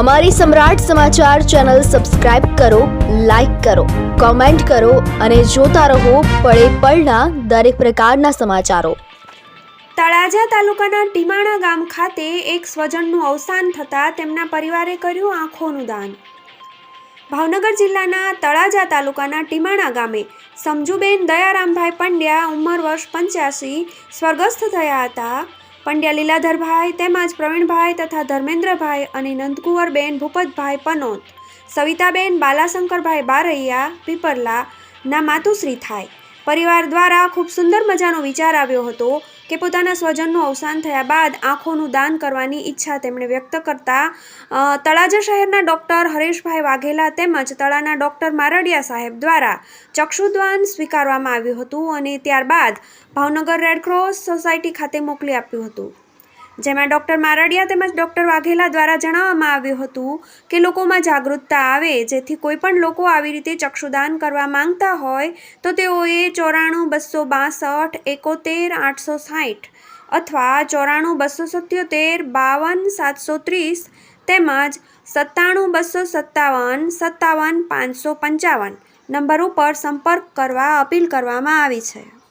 અમારી Samrat Samachar channel subscribe કરો, like કરો, કોમેન્ટ કરો અને જોતા રહો પળે પળના દરેક પ્રકારના સમાચારો. તળાજા તાલુકાના ટીમાણા ગામ ખાતે એક સ્વજનનું અવસાન થતાં તેમના પરિવારે કર્યું આંખોનું દાન. ભાવનગર જિલ્લાના તળાજા તાલુકાના ટીમાણા ગામે સમજુબેન દયારામભાઈ પંડ્યા ઉંમર વર્ષ પંચ્યાસી, સ્વર્ગસ્થ થયા હતા. પંડ્યા લીલાધરભાઈ તેમજ પ્રવીણભાઈ તથા ધર્મેન્દ્રભાઈ અને નંદકુંવરબેન, ભૂપતભાઈ પનોત, સવિતાબેન બાલાશંકરભાઈ બારૈયા પીપરલા ના માતુશ્રી થાય. પરિવાર દ્વારા ખૂબ સુંદર મજાનો વિચાર આવ્યો હતો કે પોતાના સ્વજનનું અવસાન થયા બાદ આંખોનું દાન કરવાની ઈચ્છા તેમણે વ્યક્ત કરતા તળાજા શહેરના ડૉક્ટર હરેશભાઈ વાઘેલા તેમજ તળાના ડૉક્ટર મારડિયા સાહેબ દ્વારા ચક્ષુદાન સ્વીકારવામાં આવ્યું હતું અને ત્યારબાદ ભાવનગર રેડક્રોસ સોસાયટી ખાતે મોકલી આપ્યું હતું. જેમાં ડૉક્ટર મારડિયા તેમજ ડૉક્ટર વાઘેલા દ્વારા જણાવવામાં આવ્યું હતું કે લોકોમાં જાગૃતતા આવે, જેથી કોઈ પણ લોકો આવી રીતે ચક્ષુદાન કરવા માંગતા હોય, તો તેઓએ ચોરાણું બસો બાસઠ એકોતેર આઠસો સાઠ અથવા ચોરાણું બસો સત્યોતેર બાવન સાતસો ત્રીસ તેમજ સત્તાણું બસો સત્તાવન સત્તાવન પાંચસો પંચાવન નંબર ઉપર સંપર્ક કરવા અપીલ કરવામાં આવી છે.